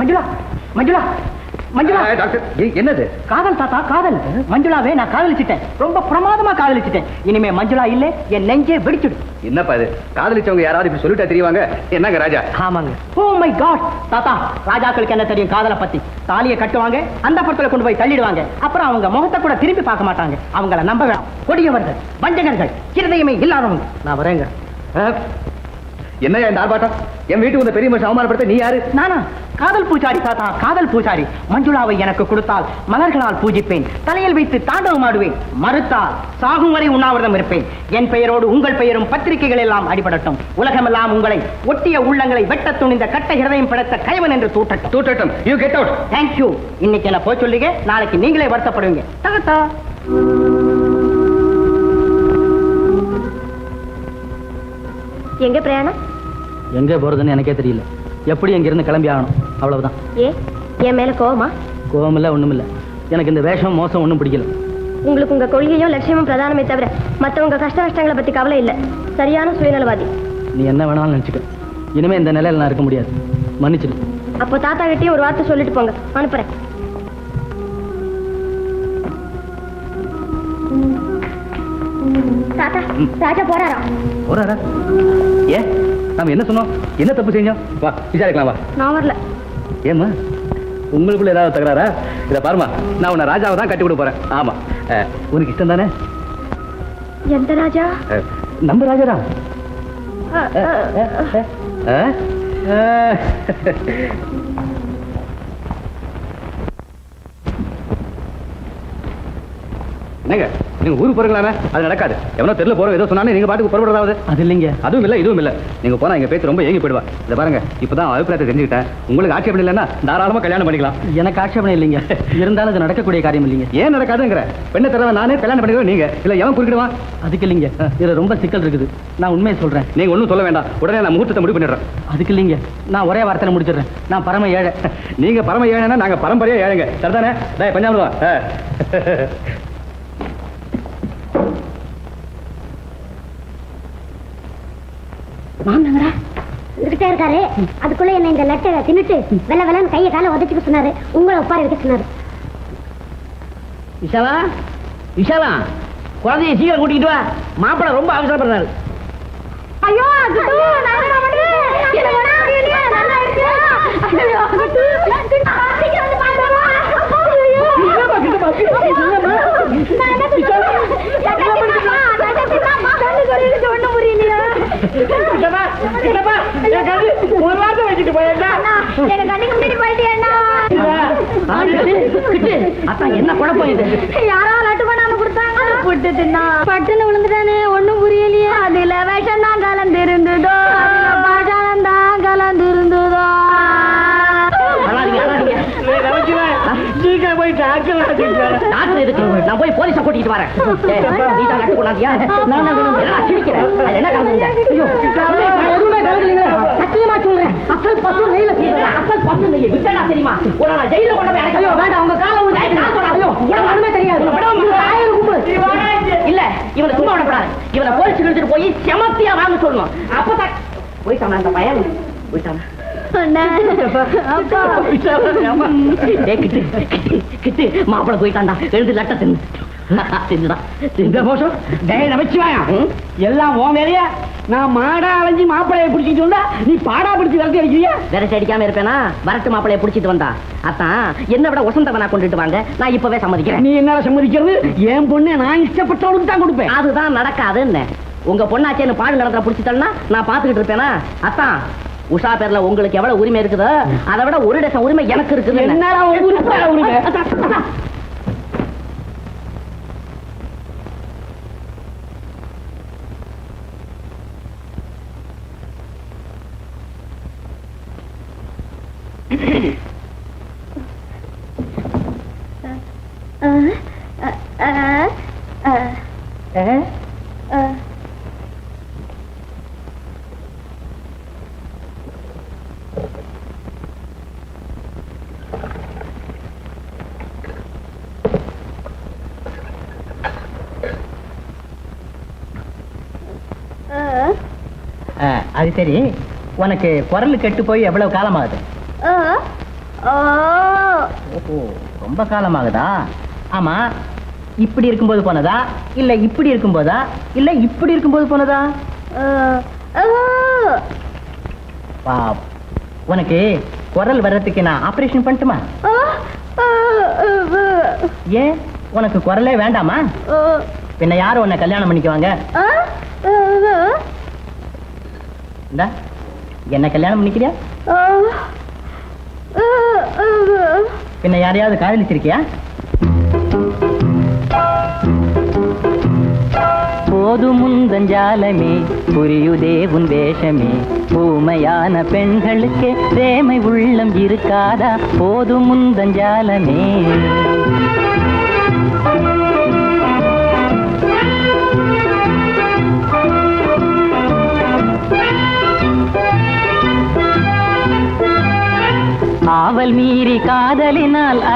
Manjula Manjula Manjula. Doctor. என்னது? காதல் தாத்தா காதல். மஞ்சுளாவே நான் காதலிச்சிட்டேன். ரொம்ப பிரமாதமா காதலிச்சிட்டேன். இனிமே மஞ்சுளா இல்ல என் நெஞ்சே வெடிச்சிடும் என்னப்பா இது? காதலிச்சவங்க யாராவது இப்படி சொல்லிட்டா தெரியவாங்க என்னங்க ராஜா? ஆமாங்க. Oh my God! தாத்தா ராஜாக்களுக்கு என்ன தெரியும் காதலை பத்தி? தாலியை கட்டுவாங்க அந்த படத்துல கொண்டு போய் தள்ளிடுவாங்க. அப்புறம் அவங்க முகத்தை கூட திரும்பி பார்க்க மாட்டாங்க. அவங்கள நம்ப வேணாம். கொடியவர்கள் வஞ்சகர்கள் இருதயமே இல்லாதவங்க. நான் வரேங்க. என்னய்யா இந்த ஆர்ப்பாட்டம்? என் வீட்டுக்கு வந்த பெரிய மனுஷன் அவமானப்படுத்த நீ யாரு? நானா? காதல் பூஜாரி தாத்தா காதல் பூஜாரி. மஞ்சுளாவை எனக்கு கொடுத்தால் மலர்களால் பூஜிப்பேன். தலையில் வைத்து தாண்டவம் ஆடுவேன். மறுத்தால் சாகும் வரை உண்ணாவிரதம் இருப்பேன். என் பெயரோடு உங்கள் பெயரும் பத்திரிகைகள் எல்லாம் அடிபடட்டும். உலகமெல்லாம் உங்களை ஒட்டிய உள்ளங்களை வெட்ட துணிந்த கட்ட ஹிரதயம் படைத்த கைவன் என்று தூட்டட்டும் தூட்டட்டும் you get out thank you இன்னைக்கு என்ன போய் சொல்லுங்க? நாளைக்கு நீங்களே வருத்தப்படுவீங்க. தாத்தா எங்க பிரயாணம்? எங்க போறதுன்னு எனக்கே தெரியல. எப்படி இருந்து கிளம்பி ஆகணும்? அவ்வளவுதான். ஏ என் மேல கோவமா? கோபம் இல்ல ஒண்ணும் இல்ல எனக்கு இந்த வேஷம் மோசம் ஒண்ணும் பிடிக்கல. உங்களுக்கு உங்க கொள்கையும் லட்சியமும் பிரதானமே தவிர மத்தவங்க கஷ்ட நஷ்டங்களை பத்தி கவலை இல்ல. சரியான சுயநலவாதி. நீ என்ன வேணாலும் நினைச்சுக்க. இனிமே இந்த நிலையில நான் இருக்க முடியாது. மன்னிச்சிடு. அப்போ தாத்தா கிட்டயே ஒரு வார்த்தை சொல்லிட்டு போங்க. அனுப்புறேன். தாத்தா ராஜா போறாராம் போறாரா? ஏன் நாம என்ன சொன்னோம்? என்ன தப்பு செஞ்சோம்? வா விசாரிக்கலாம் வா. நான் வரல. ஏம்மா உங்களுக்குள்ள ஏதாவது தகராறா? இதை பாருமா நான் உன்னை ராஜாவை தான் கட்டி கொடுக்க போறேன். ஆமா. உனக்கு இஷ்டம் தானே? எந்த ராஜா? நம்ம ராஜா. என்னங்க? நீங்க ஊருக்கு போறீங்களாமே அது நடக்காது. எவனோ தெருல போறோம் ஏதோ சொன்னானே நீங்க பாட்டுக்கு புறப்படுறதாவது. அது இல்லைங்க. அதுவும் இல்ல இதுவும் இல்ல. நீங்க போனா எங்க பேச்சு ரொம்ப ஏங்கி போயிடுவா. இதை பாருங்க இப்பதான் அபிப்பிராயத்தை தெரிஞ்சுக்கிட்டேன். உங்களுக்கு ஆட்சேபம் இல்லைன்னா தாராளமா கல்யாணம் பண்ணிக்கலாம். எனக்கு ஆட்சேபனை இல்லைங்க. இருந்தாலும் இது நடக்கக்கூடிய காரியம் இல்லைங்க. ஏன் நடக்காதுங்கிற? பெண்ணை தரவன் நானே கல்யாணம் பண்ணிக்கிறேன் நீங்க. இல்ல எவன் குறுக்கிடுவான்? அதுக்கு இல்லைங்க. இதுல ரொம்ப சிக்கல் இருக்குது. நான் உண்மையை சொல்றேன். நீங்க ஒண்ணும் சொல்ல வேண்டாம். உடனே நான் முகூர்த்தத்தை முடிவு பண்ணிடுறேன். அதுக்கு இல்லைங்க. நான் ஒரே வார்த்தையில முடிச்சிடுறேன். நான் பரம ஏழை. நீங்க பரம ஏழைனா நாங்க பரம்பரையா ஏழைங்க. சரிதானே? பஞ்சாபம் மாமனங்கடா இருக்கிட்டே இருக்காரு அதுக்குள்ள என்ன இந்த லெட்டரை தின்னுட்டு வெள்ள வெள்ளன்னு கையை காலை உதச்சிக்க சொன்னாரு உங்களை உட்கார வைக்க சொன்னாரு விஷாலா விஷாலா குழந்தைய சீக்கிரம் கூட்டிக்கிட்டு வா மாப்பிள்ள ரொம்ப அவசரப்படுறாரு ஐயோ அது என்ன ஒரு வார்த்தை வச்சுட்டு போயிருந்தா எனக்கு முன்னாடி என்ன குழப்பம் இது? யாரோ லட்டு பண்ணாம கொடுத்தாங்க? புட்டு தின்னா பட்டுன்னு விழுந்துட்டானே ஒண்ணும் புரியலையே. அதுல விஷம் தான் கலந்திருந்ததோ. டாக்டர் டாக்டர் எதுக்கு? நான் போய் போலீஸை கூட்டிட்டு வரேன் நீ தான்? நான் சிரிக்கிறேன். என்ன. சத்தியமா சொல்றேன். அசல் பசு நெய்ல. அசல் பசு நெய். விட்டேனா தெரியுமா? ஜெயில்ல கொண்டு போய் ஐயோ, வேண்டாம், உங்க காலை உங்க கையில நான் சொல்றேன். ஐயோ, உனக்கு ஒண்ணுமே தெரியாது. ஆயிரம். இல்ல இவனை சும்மா விடக்கூடாது இவனை போலீஸ் இழுத்துட்டு போய் செமத்தியா வாங்க சொல்லணும் அப்பதான் போயிட்டானா அந்த பையன் போயிட்டானா மாப்பிளை போயிட்டான்டா. எழுந்து லட்ட தின்னு. எல்லாம் உன் வேலையா? நான் மாடா அலைஞ்சு மாப்பிளைய பிடிச்சிட்டு வந்தா நீ பாடா பிடிச்சி விரட்டி அடிக்கிறியா? விரட்டி அடிக்காம இருப்பேனா? வரட்டு மாப்பிளைய புடிச்சிட்டு வந்தா. அத்தான் என்ன விட வசந்தவனா கொண்டுட்டு வாங்க. நான் இப்பவே சம்மதிக்கிறேன். நீ என்னால சம்மதிக்கிறது? என் பொண்ணு நான் இஷ்டப்பட்டவனுக்கு தான் கொடுப்பேன். அதுதான் நடக்காதுன்னு. உங்க பொண்ணாச்சேன்னு பாடு நடத்துல புடிச்சிட்டேன்னா நான் பாத்துக்கிட்டு இருப்பேனா? அத்தான் உஷா பேர்ல உங்களுக்கு எவ்வளவு உரிமை இருக்குதோ அதை விட ஒரு டசன் உரிமை எனக்கு இருக்குது என்னடா உன் உரிமை, அது சரி. உனக்கு குரல் கெட்டு போய் எவ்வளவு காலம் ஆகுது ஓ ஓஹோ ரொம்ப காலமாகுதா? ஆமா. இப்படி இருக்கும்போது போனதா? இல்ல இப்படி இருக்கும்போதா? இல்ல இப்படி இருக்கும்போது போனதா. உனக்கு குரல் வர்றதுக்கு நான் ஆபரேஷன் பண்ணட்டுமா? ஏன்? உனக்கு குரலே வேண்டாமா? பின்ன யார் உன்னை கல்யாணம் பண்ணிக்குவாங்க? இந்த என்ன கல்யாணம் பண்ணிக்கிறியா? பின்ன யாரையாவது காதலிச்சிருக்கியா? போது முந்தஞ்சாலமே புரியுதே உன் வேஷமே. பூமையான பெண்களுக்கு பிரேமை உள்ளம் இருக்காதா? போது முந்தஞ்சாலமே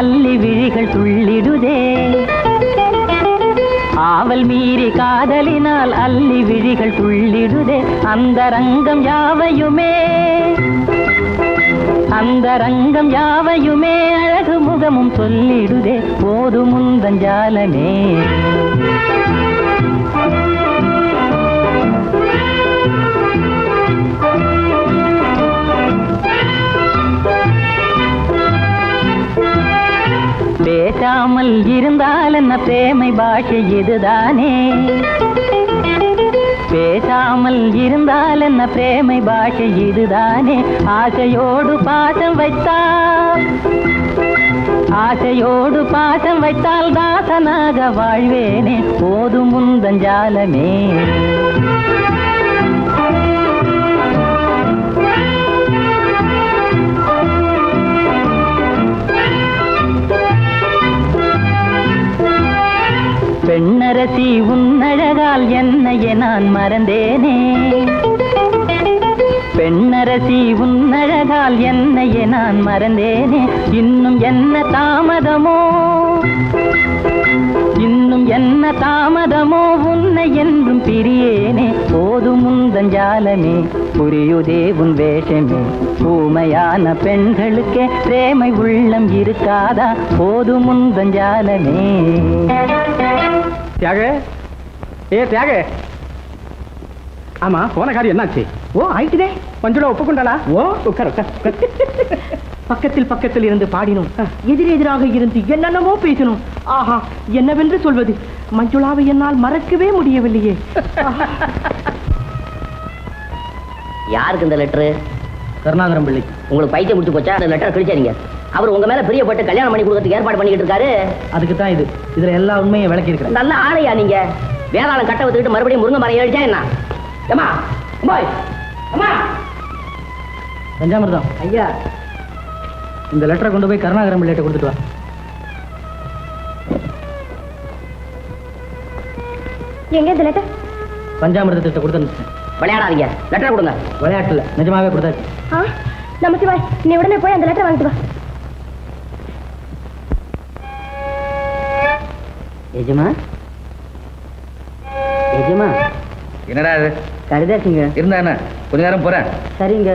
அல்லி விழிகள் துள்ளிடுதே. ஆவல் மீறி காதலினால் அல்லி விழிகள் துள்ளிடுதே. அந்த ரங்கம் யாவையுமே அந்த ரங்கம் யாவையுமே அழகு முகமும் சொல்லிடுதே. போது முந்தஞ்சாலமே பேசாமல் இருந்தால் என்ன பிரேமை பாஷை இதுதானே? பேசாமல் இருந்தால் என்ன பிரேமை பாஷை இதுதானே? ஆசையோடு பாசம் வைத்தால் ஆசையோடு பாசம் வைத்தால் தாசனாக வாழ்வேனே. போதும் முந்தஞ்சாலமே பெண்ணரசி உன்னழகால் என்னையே நான் மறந்தேனே. பெண்ணரசி உன்னழகால் என்னையே நான் மறந்தேனே. இன்னும் என்ன தாமதமோ? இன்னும் என்ன தாமதமோ? உன்னை என்றும் பிரியேனே. போதும் முந்தஞ்சாலமே புரியுதே உன் வேஷமே. ஊமையான பெண்களுக்கே பிரேமை உள்ளம் இருக்காதா? போதும் முந்தஞ்சாலமே தியாக? ஏ தியாக. ஆமா போன காரியம் என்னாச்சு? ஓ ஆயிட்டுதே. மஞ்சுளா ஒப்புக்கொண்டாளா? ஓ உட்கார் உட்கார். பக்கத்தில் பக்கத்தில் இருந்து பாடினோம். எதிர் எதிராக இருந்து என்னென்னமோ பேசினோம். ஆஹா என்னவென்று சொல்வது? மஞ்சுளாவை என்னால் மறக்கவே முடியவில்லையே. யாருக்கு இந்த லெட்டரு கருணாகரம் பிள்ளை உங்களுக்கு பைத்தியம் முடிச்சு போச்சா? அந்த லெட்டர் கிழிச்சாதீங்க. அவர் உங்க மேல பிரியப்பட்டு கல்யாணம் பண்ணி கொடுக்கறதுக்கு ஏற்பாடு பண்ணிக்கிட்டு இருக்காரு. அதுக்கு தான் இது. இதுல எல்லா உண்மையும் விளக்கி இருக்கிறேன் நல்ல ஆளையா நீங்க? வேதாளம் கட்ட வச்சுக்கிட்டு மறுபடியும் முருங்கை மரம் ஏழிச்சா என்ன? ஏமா போய். அம்மா பஞ்சாமிர்தம் ஐயா. இந்த லெட்டரை கொண்டு போய் கருணாகரம் பிள்ளைகிட்ட கொடுத்துட்டு வா. எங்க இந்த லெட்டர் பஞ்சாமிர்தத்தை கொடுத்து விளையாடாதீங்க. லெட்டர் கொடுங்க. விளையாட்டுல. நிஜமாவே கொடுத்தாச்சு. சிவாய் நீ உடனே போய் அந்த லெட்டர் வாங்கிட்டு வா. எஜமா? எஜமா? என்னடா இது? கருதாச்சுங்க இருந்தா என்ன? கொஞ்ச நேரம் போறேன். சரிங்க.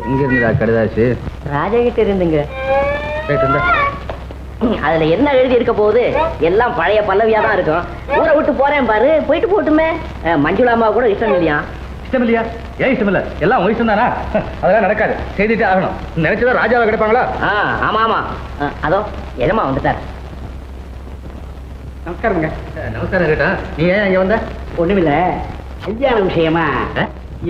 எங்க இருந்துடா கடுதாச்சு ராஜா கிட்ட இருந்துங்க இருந்தா அதுல என்ன எழுதி இருக்க போகுது? எல்லாம் பழைய பல்லவியா தான் இருக்கும். ஊரை விட்டு போறேன் பாரு. போயிட்டு போட்டுமே. அஹ், மஞ்சுளா அம்மா கூட இஷ்டம் இல்லையா? இஷ்டம் இல்லையா ஏன் இஷ்டம் இல்ல எல்லாம் உன் இஷ்டம் தானா அதெல்லாம் நடக்காது. செய்துட்டே ஆகணும். நினைச்சதா ராஜாவை கிடைப்பாங்களா? ஆ ஆமா ஆமா. அதோ எஜமா வந்துட்டார். நமஸ்காரங்க நமஸ்காரம் கேட்டா நீ ஏன் இங்க வந்த? ஒண்ணுமில்ல. கல்யாண விஷயமா?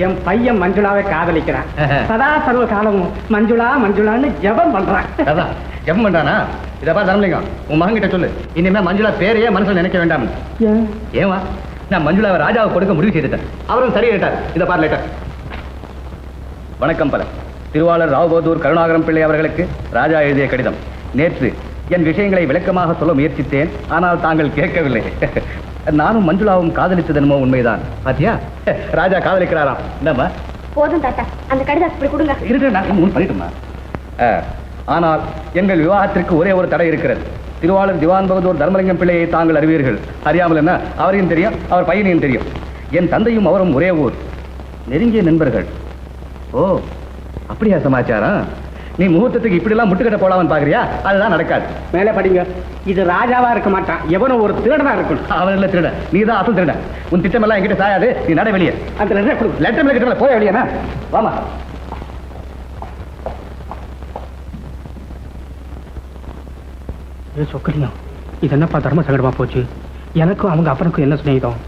என் பையன் மஞ்சுளாவை காதலிக்கிறான். சதா சர்வ காலமும் மஞ்சுளா மஞ்சுளான்னு ஜெபம் பண்றான். அதான் ஜெபம் பண்றானா? இதப்பா தரமலிங்கம் உன் மகன் கிட்ட சொல்லு. இனிமே மஞ்சுளா பேரையே மனசுல நினைக்க வேண்டாம்? ஏமா நான் மஞ்சுளாவை ராஜாவை கொடுக்க முடிவு செய்துட்டேன். அவரும் சரி கேட்டார் இதை பாரு லேட்டர் வணக்கம் பல. திருவாளர் ராவ்பகதூர் கருணாகரம் பிள்ளை அவர்களுக்கு ராஜா எழுதிய கடிதம். நேற்று என் விஷயங்களை விளக்கமாக சொல்ல முயற்சித்தேன். ஆனால் தாங்கள் கேட்கவில்லை. நானும் மஞ்சுளாவும் காதலித்தது என்னமோ உண்மைதான். பாத்தியா? ராஜா காதலிக்கிறாராம். என்னம்மா போதும் தாத்தா. அந்த கடிதாசு இப்படி கொடுங்க. இருக்கு நான் மூணு பண்ணிட்டுமா? ஆனால் எங்கள் விவாகத்திற்கு ஒரே ஒரு தடை இருக்கிறது. திருவாளர் திவான் பகதூர் தர்மலிங்கம் பிள்ளையை தாங்கள் அறிவீர்கள். அறியாமல் என்ன? அவரையும் தெரியும் அவர் பையனையும் தெரியும். என் தந்தையும் அவரும் ஒரே ஊர். நெருங்கிய நண்பர்கள். ஓ அப்படியா சமாச்சாரம்? நீ முகூர்த்தத்துக்கு இப்படிலாம் முட்டுக்கட்ட போலாமன்னு பாக்குறியா? அதுதான் நடக்காது. மேலே படிங்க. இது ராஜாவா இருக்க மாட்டான். எவனும் ஒரு திருடனா இருக்கணும். அவன் இல்ல திருட நீ தான் அசல் திருட உன் திட்டமெல்லாம் என்கிட்ட சாயாது. நீ நட வெளியே. அந்த லெட்டரை கொடு லெட்டர் கிட்ட போய் வெளியே வாமா. ஏ சொக்கலியம் இது என்னப்பா தர்ம சங்கடமா போச்சு? எனக்கும் அவங்க அப்பனுக்கும் என்ன சிநேகிதம்?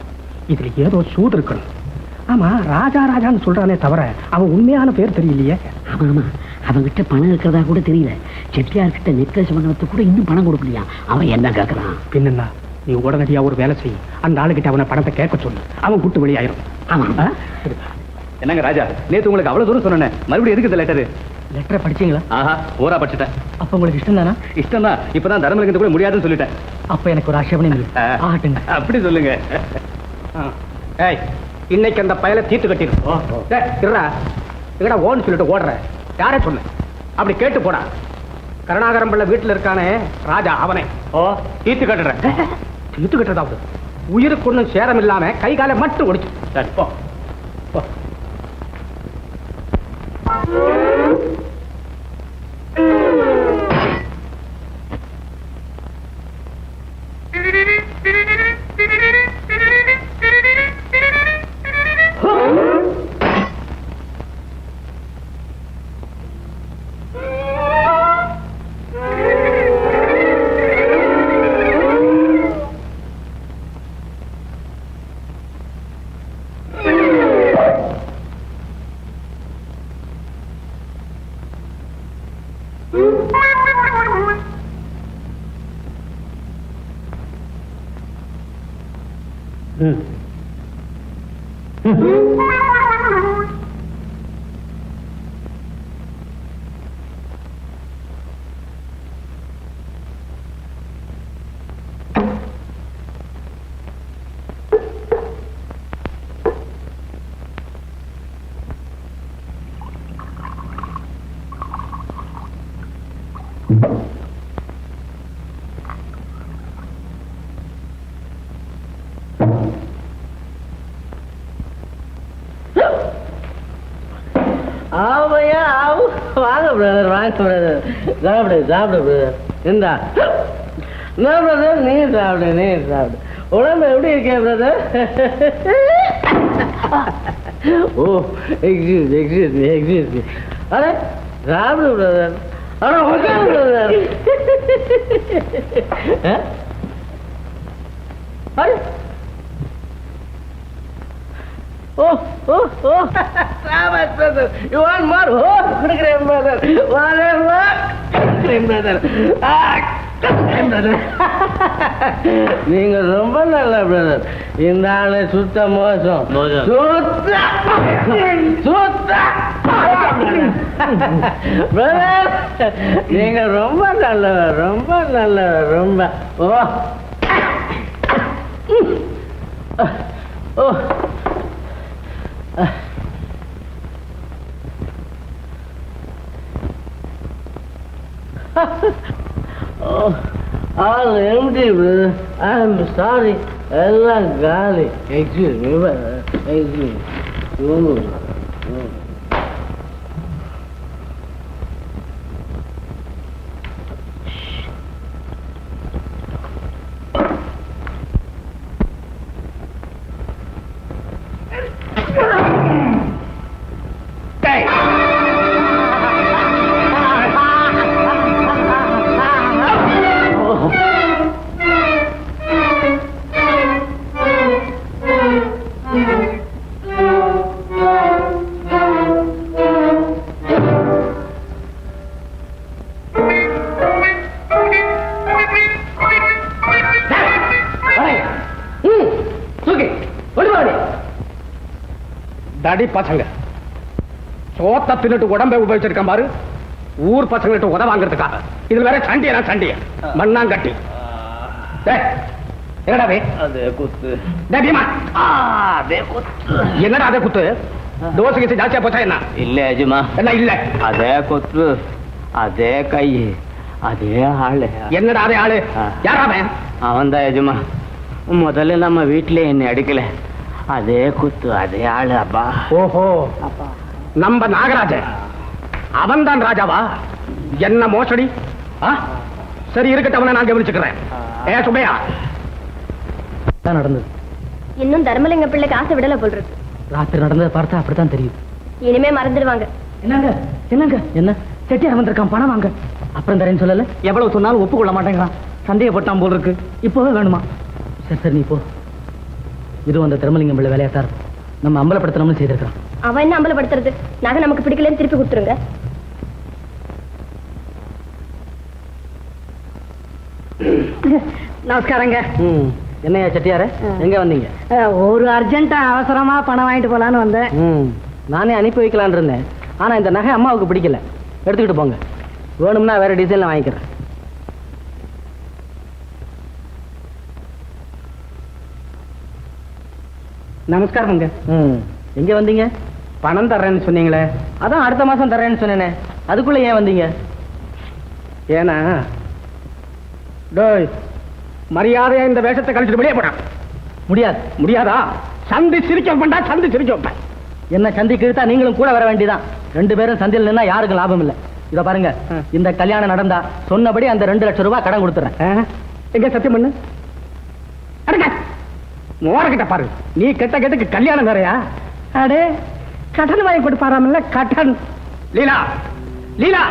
இதுல ஏதோ சூடு இருக்கணும். ஆமா ராஜா ராஜான்னு சொல்றானே தவிர அவன் உண்மையான பேர் தெரியலையே. அவன்கிட்ட பணம் இருக்கிறதா கூட தெரியல. செட்டியார் கிட்ட நெக்லஸ் பண்ணவத்துக்கு கூட இன்னும் பணம் கொடுக்கலையா? அவன் என்ன கேட்கறான் பின்னா நீ உடனடியா ஒரு வேலை செய். அந்த ஆளுகிட்ட அவனை பணத்தை கேட்க சொல்லு. அவன் கூட்டு வெளியாயிரும் ஆமா. ஆ? என்னங்க ராஜா நேத்து உங்களுக்கு அவ்வளவு தூரம் சொன்னேன் மறுபடியும் எதுக்கு இந்த லெட்டர் லெட்டரை படிச்சீங்களா? ஆஹா ஊரா படிச்சுட்டேன். அப்ப உங்களுக்கு இஷ்டம் தானா? இஷ்டம் தான் இப்பதான் தர்மலிங்கத்தை கூட முடியாதுன்னு சொல்லிட்டேன். அப்ப எனக்கு ஒரு ஆட்சேபனை. ஆகட்டுங்க. அப்படி சொல்லுங்க. ஆ. ஏய் இன்னைக்கு அந்த பயலை தீர்த்து கட்டிடும். இருடா. எங்கடா ஓன்னு சொல்லிட்டு ஓடுற. யாரே சொன்ன? அப்படி கேட்டு போடா. கருணாகரம் பிள்ளை வீட்டுல இருக்கானே ராஜா அவனே. ஓ. தீர்த்து கட்டுறேன். தீர்த்து கட்டுறதாவது. உயிருக்கு ஒண்ணும் சேரம் இல்லாம கை காலை மட்டும் ஒடிச்சு. சரி போ. ஆமையா ஆவு. வாங்க பிரதர் வாங்க பிரதர் சாப்பிடு சாப்பிடு பிரதர் இந்தா. என்ன பிரதர் நீ சாப்பிடு நீ சாப்பிடு. உடம்பு எப்படி இருக்கே brother oh excuse excuse excuse அடே சாப்பிடு பிரதர் அட உட்காரு பிரதர் அடே ஓ ஓ ஓ ராமஸ் brother you want more oh குடுக்குறேன் பிரதர் வாரேன் வா குடுக்குறேன் பிரதர் பிரதர் நீங்க ரொம்ப நல்ல பிரதர் இந்த ஆளு சுத்த மோசம். சுத்த சுத்த பிரதர் நீங்க ரொம்ப நல்லவர் ரொம்ப நல்லவர் ரொம்ப. ஓ. ஓ. all empty, brother. I'm sorry. எல்லாம் காலி எக்ஸ்கியூஸ் மீ எக்ஸ்கியூஸ் பசங்க. சோத்த தின்னுட்டு உடம்பை உபயோகிச்சிருக்கான் பாரு. ஊர் பசங்கள்ட்ட உத வாங்குறதுக்காக. இதுல வேற சண்டையா சண்டையா? மண்ணாங்கட்டி. டேய், என்னடா அதே? குத்து. என்னடா அதே தோசை கீசை ஜாஸ்தியா போச்சா என்ன? இல்ல அஜுமா என்ன இல்ல. அதே குத்து. அதே கை. அதே ஆளு. என்னடா அதே ஆளு? ஆ. யாரா அவன்? அவன் தான் எஜுமா முதல்ல நம்ம வீட்டுல என்னை அடிக்கல. அதே குத்து அதே ஆளு அப்பா. ஓஹோ. நம்ம நாகராஜன். அவன் தான் ராஜாவா? என்ன மோசடி? ஆ? சரி இருக்கட்டும் அவனை நான் கவனிச்சுக்கிறேன். ஏ சுபையா தான் நடந்தது? இன்னும் தர்மலிங்க பிள்ளைக்கு ஆசை விடல போல் இருக்கு. ராத்திரி நடந்ததை பார்த்தா அப்படித்தான் தெரியும் இனிமே மறந்துடுவாங்க. என்னங்க? என்னங்க? என்ன? செட்டியார் வந்திருக்கான் பணம் வாங்க. அப்புறம் தரேன்னு சொல்லல? எவ்வளவு சொன்னாலும் ஒப்புக்கொள்ள மாட்டேங்கிறான். சந்தேகப்பட்டான் போல் இருக்கு. இப்போவே வேணுமா? சரி சரி நீ போ. இது அந்த திருமலிங்கம் பிள்ளை வேலையா சார் நம்ம அம்பலப்படுத்தணும்னு செய்திருக்கான் அவன் என்ன அம்பலப்படுத்துறது? நகை நமக்கு பிடிக்கலன்னு திருப்பி கொடுத்துருங்க. நமஸ்காரங்க. ம். என்னையா செட்டியார? எங்க வந்தீங்க? ஒரு அர்ஜென்ட்டா அவசரமா பணம் வாங்கிட்டு போலான்னு வந்தேன். ம். நானே அனுப்பி வைக்கலான்னு இருந்தேன். ஆனா இந்த நகை அம்மாவுக்கு பிடிக்கல. எடுத்துக்கிட்டு போங்க. வேணும்னா வேற டிசைன்ல வாங்கிக்கிறேன். நமஸ்காரம்ங்க எங்க வந்தீங்க? பணம் தர்றேன்னு சொன்னீங்களே. அதான் அடுத்த மாசம் தர்றேன்னு சொன்னேனே. அதுக்குள்ள ஏன் வந்தீங்க? ஏன்னா டேய் மரியாதையா இந்த வேஷத்தை கழிச்சிட்டு வெளியே போடான் முடியாது. முடியாதா? சந்தி சிரிக்க வைப்பேன்டா சந்தி சிரிக்க வைப்பேன் என்ன சந்திக்கு இழுத்தா நீங்களும் கூட வர வேண்டியதான் ரெண்டு பேரும் சந்தையில் நின்னா யாருக்கும் லாபம் இல்ல. இத பாருங்க. இந்த கல்யாணம் நடந்தா சொன்னபடி அந்த ரெண்டு லட்சம் ரூபாய் கடன் கொடுத்துறேன்? எங்க சத்தியம் பண்ணு மோரகிட்ட பாரு. நீ கெட்ட கெட்டுக்கு கல்யாணம் வேறையா? அடே கடன் வாங்கி கொடுப்பாராமல்ல கடன். லீலா லீலா.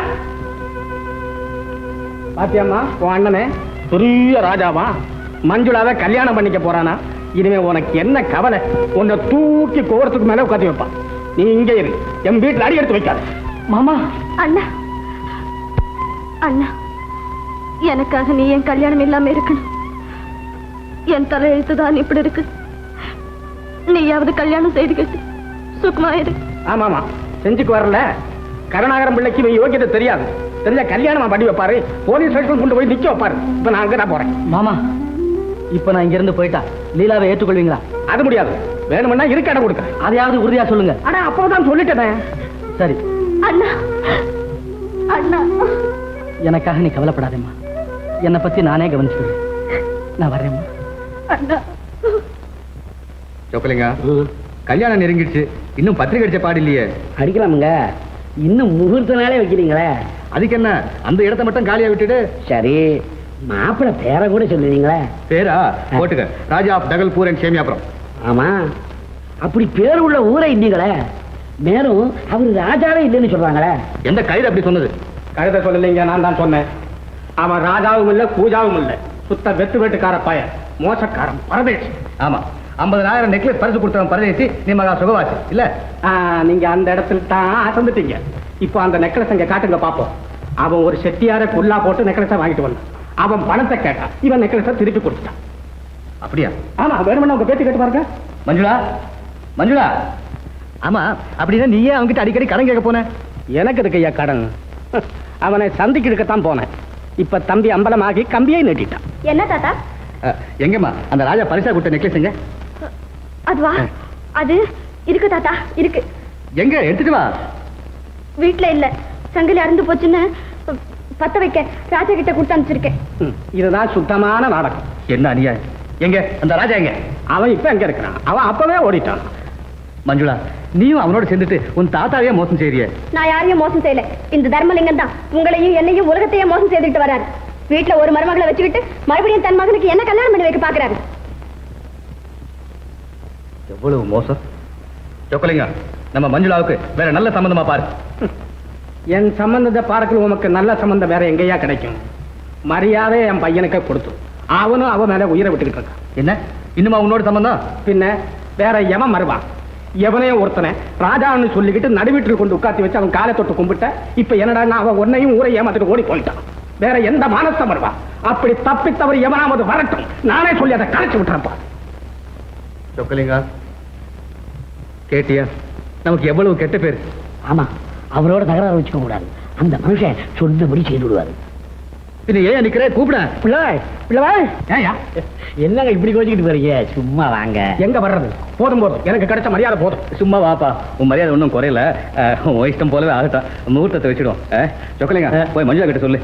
பாத்தியம்மா உன் அண்ணனே பெரிய ராஜாவா? மஞ்சுளாவை கல்யாணம் பண்ணிக்க போறானா? இனிமே உனக்கு என்ன கவலை? உன்னை தூக்கி கோரத்துக்கு மேல உட்காந்து வைப்பான். நீ இங்கே இரு. என் வீட்டுல அடி எடுத்து வைக்காத. மாமா. அண்ணா. அண்ணா. எனக்காக நீ என் கல்யாணம் இல்லாம இருக்கணும். என் தலையெழுத்து தான் இப்படி இருக்கு. நீயாவது கல்யாணம் செய்துக்கிட்டு சுகமா இரு. ஆமாமா செஞ்சுக்கு வரல. கருணாகரம் பிள்ளைக்கு இவன் யோகியதை தெரியாது. தெரிஞ்ச கல்யாணம் பண்ணி வைப்பாரு. போலீஸ் ஸ்டேஷன் கொண்டு போய் நிக்க வைப்பாரு. இப்ப நான் அங்கதான் போறேன். மாமா இப்ப நான் இங்க இருந்து போயிட்டா? லீலாவை ஏற்றுக்கொள்வீங்களா? அது முடியாது. வேணும்னா இருக்க இடம் கொடுக்குறேன் அதையாவது உறுதியா சொல்லுங்க. ஆனா அப்பதான் சொல்லிட்டேனே. சரி. அண்ணா அண்ணா. எனக்காக நீ கவலைப்படாதேம்மா. என்னை பத்தி நானே கவனிச்சுக்கிறேன். நான் வரேம்மா சொக்கலிங்க கல்யாணம் நெருங்கிடுச்சு. இன்னும் பத்திரிக்கை அடிச்ச பாடு இல்லையே. அடிக்கலாமுங்க. இன்னும் முகூர்த்த நாளே வைக்கிறீங்களே. அதுக்கு என்ன அந்த இடத்த மட்டும் காலியா விட்டுட்டு? சரி மாப்பிள்ளை பேரை கூட சொல்லுவீங்களே பேரா? போட்டுக்க. Raja of Thakalpur and Semiyapuram. ஆமா. அப்படி பேர் உள்ள ஊரை இல்லீங்களே மேலும் அவர் ராஜாவே இல்லைன்னு சொல்றாங்களே. எந்த கைது அப்படி சொன்னது? கழுத சொல்லலைங்க நான் தான் சொன்னேன். அவன் ராஜாவும் இல்ல பூஜாவும் இல்ல. சுத்த வெத்து வெட்டுக்கார பையன் மோசக்காரன் பரதேசி. ஆமா. ஐம்பதனாயிரம் நெக்லஸ் பரிசு கொடுத்தவன் பரதேசி நீ மகா சுகவாசி இல்ல? நீங்க அந்த இடத்துல தான் அசந்துட்டீங்க. இப்போ அந்த நெக்லஸ் அங்க காட்டுங்க பாப்போம். அவன் ஒரு செட்டியார குல்லா போட்டு நெக்லஸை வாங்கிட்டு வந்தான். அவன் பணத்தை கேட்டான். இவன் நெக்லஸை திருப்பி கொடுத்துட்டான். அப்படியா? ஆமா வேணும்னா உங்க பேச்சு கேட்டு பாருங்க. மஞ்சுளா? மஞ்சுளா? ஆமா அப்படின்னா நீயே அவன்கிட்ட அடிக்கடி கடன் கேட்க போன? எனக்கு இருக்கு ஐயா கடன்? அவனை சந்திக்கு எடுக்கத்தான் போனேன். இப்ப தம்பி அம்பலமாகி கம்பியை நீட்டிட்டான். என்ன தாத்தா? எங்கம்மா? அந்த ராஜா பரிசா கொடுத்த நெக்லஸ் எங்க அதுவா அது இருக்கு தாத்தா இருக்கு. எங்க? எடுத்துட்டு வா. வீட்ல இல்ல. சங்கிலி அறுந்து போச்சுன்னு பத்த வைக்க ராஜா கிட்ட கொடுத்து அனுப்பிச்சிருக்கேன். இதுதான் சுத்தமான நாடகம் என்ன அநியாயம்? எங்க? அந்த ராஜா எங்க? அவன் இப்ப எங்க இருக்கிறான்? அவன் அப்பவே ஓடிட்டான். மஞ்சுளா நீயும் அவனோட சேர்ந்துட்டு உன் தாத்தாவே மோசம் செய்றியே. நான் யாரையும் மோசம் செய்யல. இந்த தர்மலிங்கம் தான். உங்களையும் என்னையும் உலகத்தையும் மோசம் செய்துட்டு வராரு. வீட்ல ஒரு மருமகளை வச்சுக்கிட்டு மறுபடியும் தன் மகனுக்கு என்ன கல்யாணம் பண்ணி வைக்க பாக்குறாரு எவ்வளவு மோசம்? சொக்கலிங்க நம்ம மஞ்சுளாவுக்கு வேற நல்ல சம்பந்தமா பாரு. என் சம்பந்தத்தை பார்க்கல உமக்கு நல்ல சம்பந்தம் வேற எங்கேயா கிடைக்கும். மரியாதை என் பையனுக்கு கொடுத்து அவனும் அவன் மேல உயிரை விட்டுக்கிட்டு இருக்கான். என்ன? இன்னுமா உன்னோட சம்பந்தம்? பின்ன வேற எவன் மறுவான் எவனே ஒருத்தனை ராஜான்னு சொல்லிக்கிட்டு நடுவீட்டில் கொண்டு உட்காத்தி வச்சு அவன் காலை தொட்டு கும்பிட்ட. இப்ப என்னடா அவன் உன்னையும் ஊரை ஏமாத்திட்டு ஓடி போயிட்டான். வேற எந்த மானசம் வருவா? அப்படி தப்பித்தவர் எவனாவது வரட்டும். நானே சொல்லி அதை கலைச்சு விட்டுறப்பா சொக்கலிங்கா கேட்டியா? நமக்கு எவ்வளவு கெட்ட பேர்? ஆமா அவரோட தகராறு வச்சுக்க கூடாது. அந்த மனுஷன் சொன்னபடி செய்து விடுவாரு. பின்ன ஏன் நிக்கிறே? கூப்பிட. பிள்ளை பிள்ளை ஏயா என்னங்க இப்படி கோச்சிக்கிட்டு போறீங்க? சும்மா வாங்க. எங்க வர்றது? போதும் போதும். எனக்கு கிடைச்ச மரியாதை போதும். சும்மா வாப்பா. உன் மரியாதை ஒன்றும் குறையல. உன் இஷ்டம் போலவே ஆகட்டும். முகூர்த்தத்தை வச்சிடும் சொக்கலிங்க போய் மஞ்சுளா கிட்ட சொல்லு.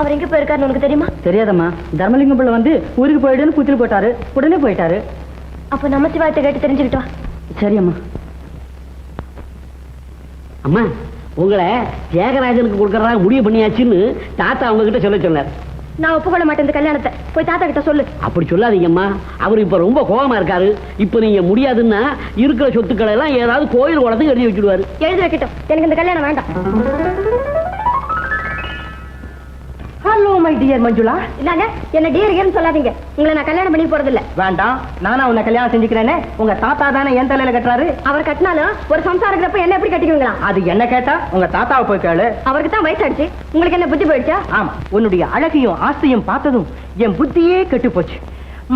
அவர் எங்க போயிருக்காருன்னு உனக்கு தெரியுமா? தெரியாதம்மா. தர்மலிங்கம் பிள்ளை வந்து ஊருக்கு போயிடுன்னு குத்திட்டு போயிட்டாரு. உடனே போயிட்டாரு. அப்ப நமச்சிவாயத்தை கேட்டு தெரிஞ்சுக்கிட்டு வா. சரியம்மா அம்மா. உங்களை தியாகராஜனுக்கு கொடுக்கறதா முடிவு பண்ணியாச்சுன்னு தாத்தா அவங்க கிட்ட சொல்ல சொன்னார். நான் ஒப்புக்கொள்ள மாட்டேன் இந்த கல்யாணத்தை. போய் தாத்தா கிட்ட சொல்லு. அப்படி சொல்லாதீங்கம்மா. அவர் இப்ப ரொம்ப கோவமா இருக்காரு. இப்ப நீங்க முடியாதுன்னா இருக்கிற சொத்துக்களை எல்லாம் ஏதாவது கோயில் குளத்துக்கு எழுதி வச்சுடுவாரு. எழுதி வைக்கட்டும். எனக்கு இந்த கல்யாணம் வேண்டாம். My dear Manjula? இந்தாங்க என்ன டியர் ஏன்னு சொல்லாதீங்க. உங்களை நான் கல்யாணம் பண்ணி போறது இல்ல வேண்டாம் நானா உன்னை கல்யாணம் செஞ்சுக்கிறேனே உங்க தாத்தா தானே என் தலையில கட்டுறாரு? அவர் கட்டினாலும் ஒரு சம்சாரம் இருக்கிறப்ப என்ன எப்படி கட்டிக்குவீங்களா? அது என்ன கேட்டா உங்க தாத்தாவை போய் கேளு. அவருக்கு தான் வயசாயிடுச்சு. உங்களுக்கு என்ன புத்தி போயிடுச்சா? ஆமா உன்னுடைய அழகையும் ஆசையும் பார்த்ததும் என் புத்தியே கெட்டு போச்சு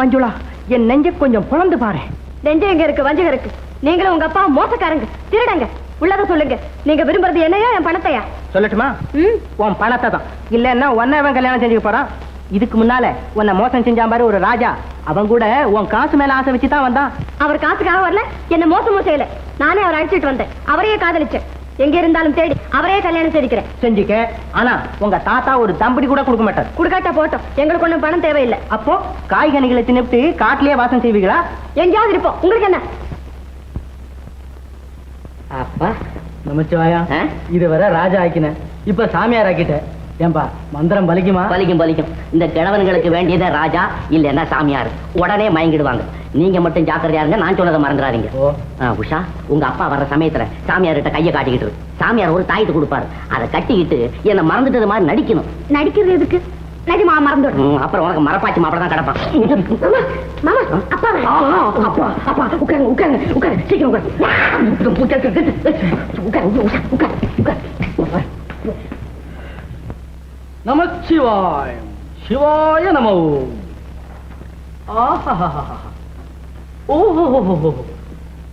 மஞ்சுளா என் நெஞ்ச கொஞ்சம் புலந்து பாரு. நெஞ்சம் எங்க இருக்கு? வஞ்சகம் இருக்கு. நீங்களும் உங்க அப்பா மோசக்காரங்க. திருடங்க. உள்ளத சொல்லுங்க. நீங்க விரும்புறது என்னையா என் பணத்தையா? சொல்லட்டுமா? உன் பணத்தை தான். இல்லன்னா உன்னை அவன் கல்யாணம் செஞ்சுக்க போறான். இதுக்கு முன்னால உன்னை மோசம் செஞ்சான் பாரு ஒரு ராஜா. அவன் கூட உன் காசு மேல ஆசை வச்சு தான் வந்தான். அவர் காசுக்காக வரல என்ன மோசமும் செய்யல. நானே அவரை அழைச்சிட்டு வந்தேன். அவரையே காதலிச்சேன். எங்க இருந்தாலும் தேடி அவரையே கல்யாணம் செய்திக்கிறேன் செஞ்சுக்க. ஆனா உங்க தாத்தா ஒரு தம்படி கூட கொடுக்க மாட்டார். குடுக்காட்டா போட்டோம். எங்களுக்கு ஒண்ணும் பணம் தேவையில்லை. அப்போ காய்கனிகளை தின்னுட்டு காட்டிலேயே வாசம் செய்வீங்களா? எங்கேயாவது இருப்போம். உங்களுக்கு என்ன? அப்பா. நமச்சிவாயா ஆ? இதுவரை ராஜா ஆக்கின. இப்ப சாமியார் ஆக்கிட்ட. ஏன்பா மந்திரம் பலிக்குமா? பலிக்கும் பலிக்கும். இந்த கிழவன்களுக்கு வேண்டியதை ராஜா இல்லைன்னா சாமியார் உடனே மயங்கிடுவாங்க. நீங்க மட்டும் ஜாக்கிரதையா இருங்க நான் சொன்னதை மறந்துடாதீங்க. ஓ. ஆ, உஷா உங்க அப்பா வர்ற சமயத்துல சாமியார்கிட்ட கையை காட்டிக்கிட்டு. சாமியார் ஒரு தாயத்தை கொடுப்பாரு. அதை கட்டிக்கிட்டு என்ன மறந்துட்டது மாதிரி நடிக்கணும். நடிக்கிறது எதுக்கு? நிஜமா மறந்துடும் அப்புறம் உனக்கு மரப்பாச்சி மாப்பிள தான் கிடப்பான் மாமா அப்பா அப்பா அப்பா உட்காருங்க உட்காருங்க உட்காரு சீக்கிரம் உட்காரு உட்காரு நமச்சிவாய சிவாய நமோ. ஓஹோஹோஹோ.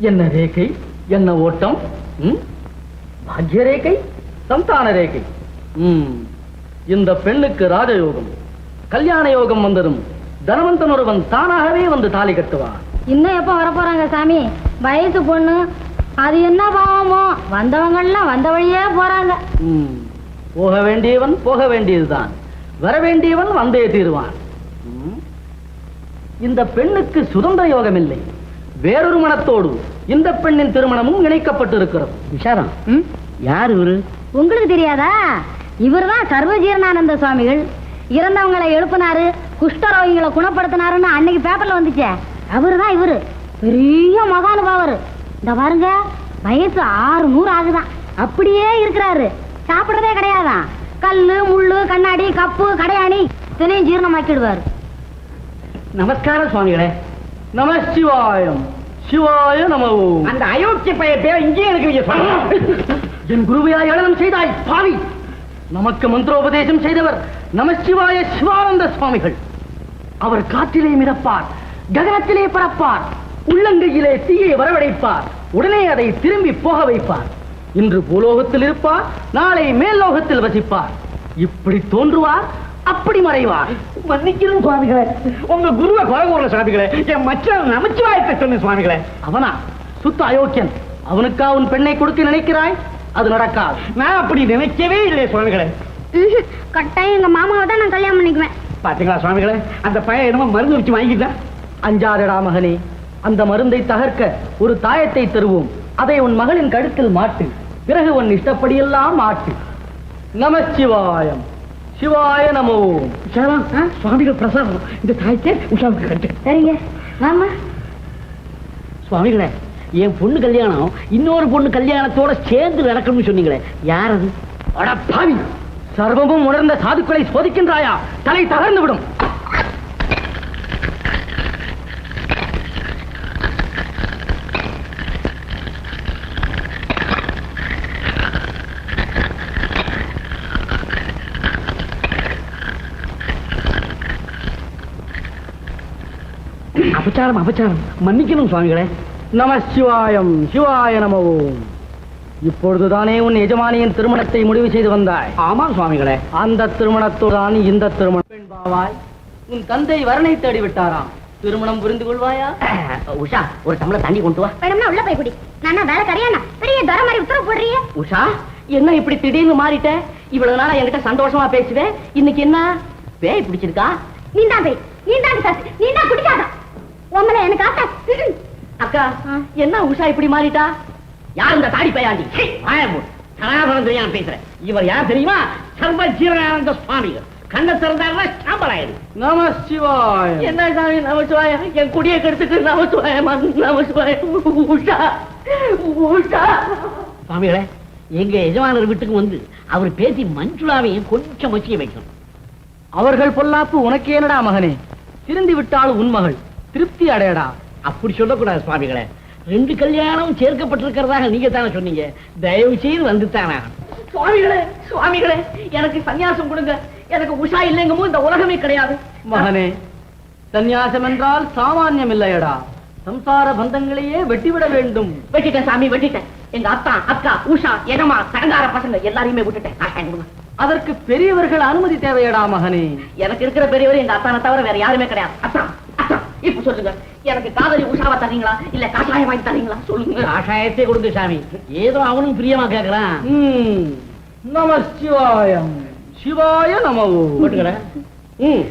என்ன ரேகை என்ன ஓட்டம்? பாக்ய ரேகை சந்தான ரேகை ம். இந்த பெண்ணுக்கு ராஜயோகம். கல்யாண யோகம் வந்ததும் தனவந்தன் ஒருவன் தானாகவே வந்து தாலி கட்டுவான். இன்னும் எப்ப வர போறாங்க சாமி? வயசு பொண்ணு அது என்ன பாவமோ? வந்தவங்க எல்லாம் வந்த வழியே போறாங்க. போக வேண்டியவன் போக வேண்டியதுதான். வர வேண்டியவன் வந்தே தீருவான். இந்த பெண்ணுக்கு சுதந்திர யோகம் இல்லை வேறொரு மனத்தோடு இந்த பெண்ணின் திருமணமும் இணைக்கப்பட்டிருக்கிறது. விசாரம் யார் இவரு? உங்களுக்கு தெரியாதா? இவர்தான் சர்வஜீரணானந்த சுவாமிகள். இறந்தவங்களை எழுப்பினாரு குஷ்டரோகிகளை குணப்படுத்தினாருன்னு அன்னைக்கு பேப்பர்ல வந்துச்சே. அவருதான் இவரு. பெரிய மகானுபாவர். இந்த பாருங்க வயசு ஆறு நூறு ஆகுதான். அப்படியே இருக்கிறாரு. சாப்பிடுறதே கிடையாதான். கல்லு முள்ளு கண்ணாடி கப்பு கடையாணி இத்தனையும் ஜீரணமாக்கிடுவாரு. நமஸ்காரம் சுவாமிகளே. நம சிவாயம். சிவாய நமோ அந்த அயோக்கிய பையன் பேர் இங்கே எனக்கு என் குருவையாய் ஏளனம் செய்தாய் பாவி நமக்கு மந்திரோபதேசம் செய்தவர் நமசிவாய சிவானந்த சுவாமிகள். அவர் காற்றிலே மிதப்பார் ககனத்திலே பறப்பார் உள்ளங்கையிலே தீயை வரவழைப்பார் உடனே அதை திரும்பி போக வைப்பார். இன்று பூலோகத்தில் இருப்பார் நாளை மேல்லோகத்தில் வசிப்பார். இப்படி தோன்றுவார் அப்படி மறைவார். மன்னிக்கிறேன் சுவாமிகளே. உங்க குருவை கொலை கூறல சுவாமிகளே என் மச்ச நமச்சிவாயத்தை சொன்ன சுவாமிகளே. அவனா? சுத்த அயோக்கியன். அவனுக்கா உன் பெண்ணை கொடுக்க நினைக்கிறாய்? அது நடக்காது. நான் அப்படி நினைக்கவே இல்லை சுவாமிகளே. கட்டாயம் எங்க மாமாவை தான் நான் கல்யாணம் பண்ணிக்குவேன். பாத்தீங்களா சுவாமிகளே? அந்த பையன் என்னமோ மருந்து வச்சு வாங்கிட்டான் அஞ்சாதடா மகனே அந்த மருந்தை தகர்க்க ஒரு தாயத்தை தருவோம். அதை உன் மகளின் கழுத்தில் மாட்டு. பிறகு உன் இஷ்டப்படியெல்லாம் மாட்டு நமச்சிவாயம். சிவாய நமோ. சுவாமிகள் பிரசாதம். இந்த தாய்க்கே உஷாவுக்கு கட்டு. சரிங்க. ஆமா சுவாமிகளே என் பொண்ணு கல்யாணம் இன்னொரு பொண்ணு கல்யாணத்தோட சேர்ந்து நடக்கணும்னு சொன்னீங்களே யார் அது? அடப்பாவி சர்வமும் உணர்ந்த சாதுக்களை சோதிக்கின்றாயா? தலை தகர்ந்து விடும். அபச்சாரம் அபச்சாரம். மன்னிக்கணும் சுவாமிகளே. நம சிவாயம் சிவாய நமவோம் இப்பொழுதுதானே உன் எஜமானியின் திருமணத்தை முடிவு செய்து வந்தாய். ஆமா சுவாமிகளே. அந்த திருமணத்துடன் இந்த திருமணம். பெண் பாவாய் உன் தந்தை வரனை தேடி விட்டாராம். திருமணம் புரிந்து கொள்வாயா? உஷா ஒரு டம்ளர் தண்ணி கொண்டு வா. வேணும்னா உள்ள போய் குடி. நான் வேற கரையானா பெரிய தர மாதிரி உத்தரவு போடுறியே. உஷா? என்ன இப்படி திடீர்னு மாறிட்ட? இவ்வளவு நாளா என்கிட்ட சந்தோஷமா பேசுவே. இன்னைக்கு என்ன? பேய் பிடிச்சிருக்கா? நீ தான் போய். நீ தான் நீ தான் குடிக்காத உம்மல எனக்கு ஆத்தா அக்கா என்ன உஷா இப்படி மாறிட்டா? யார் இந்த தாடி பையாண்டி? சனாதனம் தெரியாம பேசுறேன் இவர் யார் தெரியுமா? சர்வ ஜீவனானந்த சுவாமிகள் கண்ணை திறந்தாருன்னா சாம்பலாயிரு நம சிவாய் என்ன சாமி நமச்சிவாயம் என் குடியை கெடுத்துக்கு நமச்சிவாயமா நமச்சிவாயம் உஷா உஷா. சுவாமிகளே எங்க எஜமானர் வீட்டுக்கு வந்து அவர் பேசி மஞ்சுளாவையும் கொஞ்சம் வச்சிய வைக்கணும். அவர்கள் பொல்லாப்பு உனக்கு என்னடா மகனே. திருந்தி விட்டால் உன் மகள். திருப்தி அடையடா. அப்படி சொல்லக்கூடாது சுவாமிகளே. ரெண்டு கல்யாணம் சேர்க்கப்பட்டிருக்கிறதாக நீங்க தானே சொன்னீங்க. தயவு செய்து வந்து தானே சுவாமிகளே சுவாமிகளே எனக்கு சந்நியாசம் கொடுங்க. எனக்கு உஷா இல்லைங்கமோ இந்த உலகமே கிடையாது. மகனே சந்நியாசம் என்றால் சாமானியம் இல்லையடா. சம்சார பந்தங்களையே வெட்டிவிட வேண்டும். வெட்டிட்டேன் சாமி வெட்டிட்டேன். எங்க அத்தா அக்கா உஷா எகமா தடங்கார பசங்க எல்லாரையுமே விட்டுட்டேன். அதற்கு பெரியவர்கள் அனுமதி தேவையடா மகனே. எனக்கு இருக்கிற பெரியவர் எங்க அத்தானை தவிர வேற யாருமே கிடையாது. அத்தா அத்தா இப்ப சொல்லுங்க. எனக்கு காதலி உஷாவா தரீங்களா? இல்ல காஷாயம் வாங்கி தரீங்களா? சொல்லுங்க. காஷாயத்தை கொடுங்க சாமி. ஏதோ அவனும் பிரியமா கேக்குறான். ம், நம சிவாயம். சிவாய நமோ போட்டுக்கிறேன். ம்.